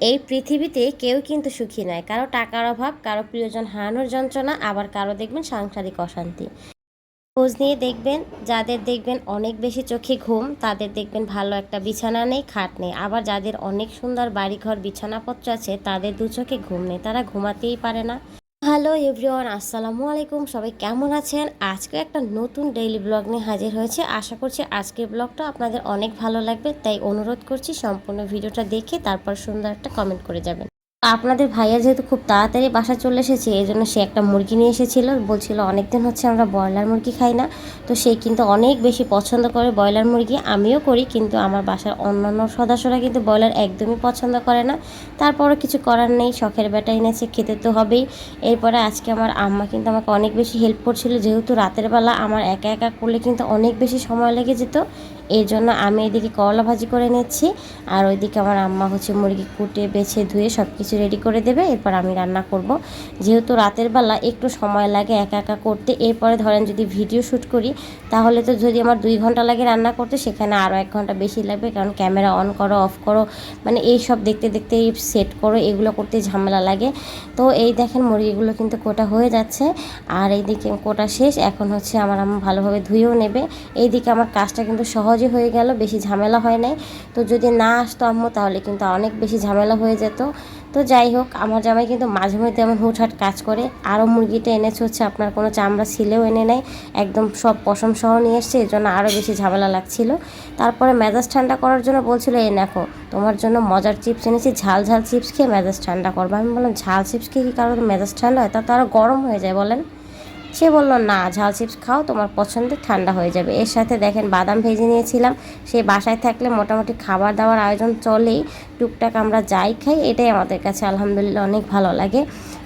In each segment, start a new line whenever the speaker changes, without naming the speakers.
এই পৃথিবীতে কেউ কিন্তু সুখী নয়। কারও টাকার অভাব, কারও প্রিয়জন হারানোর যন্ত্রণা, আবার কারও দেখবেন সাংসারিক অশান্তি। খোঁজ নিয়ে দেখবেন, যাদের দেখবেন অনেক বেশি চোখে ঘুম, তাদের দেখবেন ভালো একটা বিছানা নেই, খাট নেই। আবার যাদের অনেক সুন্দর বাড়িঘর, বিছানাপত্র আছে, তাদের দু চোখে ঘুম নেই। তারা ঘুমাতেই পারে না। হ্যালো এভরিওয়ান, আসসালামু আলাইকুম। সবাই কেমন আছেন? আজকে একটা নতুন ডেইলি ব্লগ নিয়ে হাজির হয়েছে। আশা করছি আজকের ব্লগটা আপনাদের অনেক ভালো লাগবে, তাই অনুরোধ করছি সম্পূর্ণ ভিডিওটা দেখে তারপর সুন্দর একটা কমেন্ট করে যাবেন। আপনাদের ভাইয়া যেহেতু খুব তাড়াতাড়ি বাসা চলে এসেছে এই জন্য সে একটা মুরগি নিয়ে এসেছিল। বলছিল, অনেকদিন হচ্ছে আমরা ব্রয়লার মুরগি খাই না। তো সে কিন্তু অনেক বেশি পছন্দ করে ব্রয়লার মুরগি, আমিও করি, কিন্তু আমার বাসার অন্যান্য সদস্যরা কিন্তু ব্রয়লার একদমই পছন্দ করে না। তারপরও কিছু করার নেই, শখের বেটা এনেছে, খেতে তো হবেই। এরপরে আজকে আমার আম্মা কিন্তু আমাকে অনেক বেশি হেল্প করছিল, যেহেতু রাতের বেলা আমার একা একা করলে কিন্তু অনেক বেশি সময় লেগে যেত। এই জন্য আমি এদিকে করলা ভাজি করে নিচ্ছি, আর ওইদিকে আমার আম্মা হচ্ছে মুরগি কুটে, বেছে, ধুয়ে সব কিছু রেডি করে দেবে, এরপর আমি রান্না করব। যেহেতু রাতের বেলা একটু সময় লাগে একা একা করতে, এরপরে ধরেন যদি ভিডিও শ্যুট করি, তাহলে তো যদি আমার দুই ঘণ্টা লাগে রান্না করতে, সেখানে আরও এক ঘণ্টা বেশি লাগবে, কারণ ক্যামেরা অন করো অফ করো মানে এই সব দেখতে দেখতে সেট করো, এগুলো করতে ঝামেলা লাগে। তো এই দেখেন মুরগিগুলো কিন্তু কোটা হয়ে যাচ্ছে, আর এইদিকে কোটা শেষ, এখন হচ্ছে আমার আম্মা ভালোভাবে ধুয়েও নেবে। এইদিকে আমার কাজটা কিন্তু সহজে হয়ে গেল, বেশি ঝামেলা হয় নাই। তো যদি না আসতো আম্মু, তাহলে কিন্তু অনেক বেশি ঝামেলা হয়ে যেত। তো যাই হোক, আমার জামাই কিন্তু মাঝে মধ্যে এমন হুটহাট কাজ করে। আরও মুরগিটা এনেছে হচ্ছে আপনার, কোনো চামড়া ছিলেও এনে নেয়। একদম সব পশম সহ নিয়ে এসছে, এর জন্য আরও বেশি ঝামেলা লাগছিল। তারপরে মেজাজ ঠান্ডা করার জন্য বলছিল এ দেখো, তোমার জন্য মজার চিপস এনেছি, ঝাল ঝাল চিপস খেয়ে মেজাজ ঠান্ডা করব। আমি বললাম, ঝাল চিপস খেয়ে কি কারোর মেজাজ ঠান্ডা হয়? তা তো আরও গরম হয়ে যায়, বলেন। সে বলল, না, ঝাল চিপস খাও, তোমার পছন্দের ঠান্ডা হয়ে যাবে। এর সাথে দেখেন বাদাম ভেজে নিয়েছিলাম। সেই বাসায় থাকলে মোটামুটি খাবার দাবার আয়োজন চলেই, টুকটাক আমরা যাই খাই, এটাই আমাদের কাছে আলহামদুলিল্লাহ অনেক ভালো লাগে।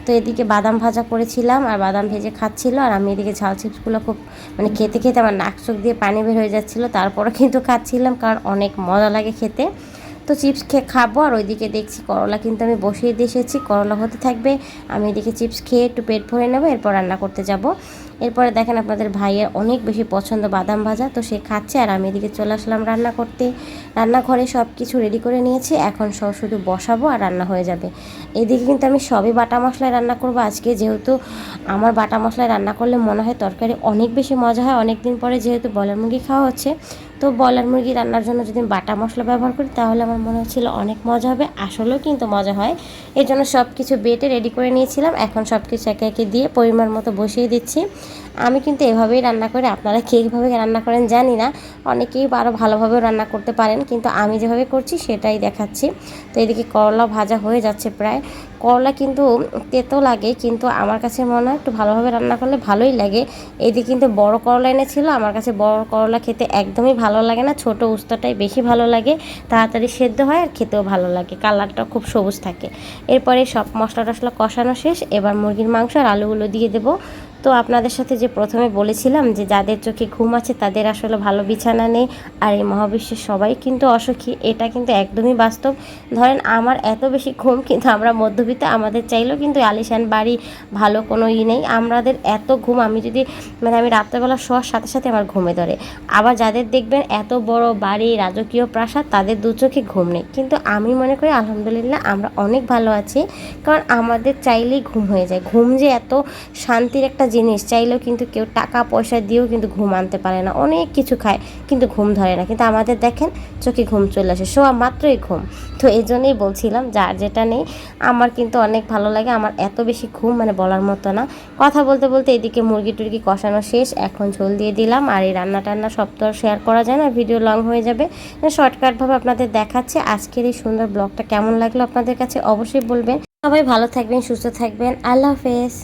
তো এদিকে বাদাম ভাজা করেছিলাম, আর বাদাম ভেজে খাচ্ছিল, আর আমি এদিকে ঝাল চিপসগুলো খুব মানে খেতে খেতে আমার নাক চোখ দিয়ে পানি বের হয়ে যাচ্ছিল। তারপরে কিন্তু খাচ্ছিলাম, কারণ অনেক মজা লাগে খেতে। তো চিপস খেয়ে খাব আর ওইদিকে দেখছি করলা কিন্তু আমি বসিয়ে দিয়ে এসেছি। করলা হতে থাকবে। আমি এদিকে চিপস খেয়ে একটু পেট ভরে নেব, এরপর রান্না করতে যাব। এরপরে দেখেন আপনাদের ভাইয়ের অনেক বেশি পছন্দ বাদাম ভাজা, তো সে খাচ্ছে আর আমি এদিকে চলে আসলাম রান্না করতে। রান্নাঘরে সব কিছু রেডি করে নিয়েছি। এখন সব শুধু বসাবো আর রান্না হয়ে যাবে। এদিকে কিন্তু আমি সবই বাটা মশলায় রান্না করব। আজকে যেহেতু আমার বাটা মশলায় রান্না করলে মনে হয় তরকারি অনেক বেশি মজা হয়। অনেক দিন পরে যেহেতু বলার মুরগি খাওয়া হচ্ছে তো ব্রয়লার মুরগি রান্নার জন্য যদি বাটা মশলা ব্যবহার করি, তাহলে আমার মনে হচ্ছিল অনেক মজা হবে, আসলেও কিন্তু মজা হয়। এই জন্য সব কিছু বেটে রেডি করে নিয়েছিলাম, এখন সব কিছু একে একে দিয়ে পরিমাণ মতো বসিয়ে দিচ্ছি। আমি কিন্তু এভাবেই রান্না করি, আপনারা কীভাবে রান্না করেন জানি না, অনেকেই আরও ভালোভাবেও রান্না করতে পারেন, কিন্তু আমি যেভাবে করছি সেটাই দেখাচ্ছি। তো এদিকে করলা ভাজা হয়ে যাচ্ছে প্রায়। করলা কিন্তু তেতো লাগে, কিন্তু আমার কাছে মনে হয় একটু ভালোভাবে রান্না করলে ভালোই লাগে। এদিকে কিন্তু বড় করলা এনেছিল, আমার কাছে বড় করলা খেতে একদমই ভালো লাগে না, ছোট উস্তাটাই বেশি ভালো লাগে, তাড়াতাড়ি সেদ্ধ হয় আর খেতেও ভালো লাগে কালারটা খুব সবুজ থাকে। এরপরে সব মশলা টশলা কষানো শেষ, এবার মুরগির মাংস আর আলুগুলো দিয়ে দেবো। তো আপনাদের সাথে যে প্রথমে বলেছিলাম যে যাদের চোখে ঘুম আছে, তাদের আসলে ভালো বিছানা নেই। আর এই মহাবিশ্বের সবাই কিন্তু অসুখী, এটা কিন্তু একদমই বাস্তব। ধরেন আমার এত বেশি ঘুম কিন্তু আমরা মধ্যবিত্ত, আমাদের চাইলেও কিন্তু আলিশান বাড়ি ভালো কোনো ই নেই। আমাদের এত ঘুম, আমি যদি মানে আমি রাত্রেবেলা শোয়ার সাথে সাথে আমার ঘুমে ধরে। আবার যাদের দেখবেন এত বড় বাড়ি, রাজকীয় প্রাসাদ, তাদের দু চোখে ঘুম নেই। কিন্তু আমি মনে করি আলহামদুলিল্লাহ আমরা অনেক ভালো আছি, কারণ আমাদের চাইলেই ঘুম হয়ে যায়। ঘুম যে এত শান্তির একটা জিনিস চাইলেও কিন্তু কেউ টাকা, পয়সা দিয়েও কিন্তু ঘুম আনতে পারে না। অনেক কিছু খায়, কিন্তু ঘুম ধরে না। কিন্তু আমাদের দেখেন, চোখে ঘুম চলে আসে, শোয়া মাত্রই ঘুম। তো এই জন্যই বলছিলাম, যার যেটা নেই, আমার কিন্তু অনেক ভালো লাগে। আমার এত বেশি ঘুম মানে বলার মতো না। কথা বলতে বলতে এদিকে মুরগি টুরগি কষানো শেষ। এখন ঝোল দিয়ে দিলাম। আর এই রান্না টান্না সব তো শেয়ার করা যায় না ভিডিও লং হয়ে যাবে। শর্টকাটভাবে আপনাদের দেখাচ্ছে। আজকের এই সুন্দর ব্লগটা কেমন লাগল আপনাদের কাছে অবশ্যই বলবেন। সবাই ভালো থাকবেন, সুস্থ থাকবেন। আল্লাহ হাফেজ।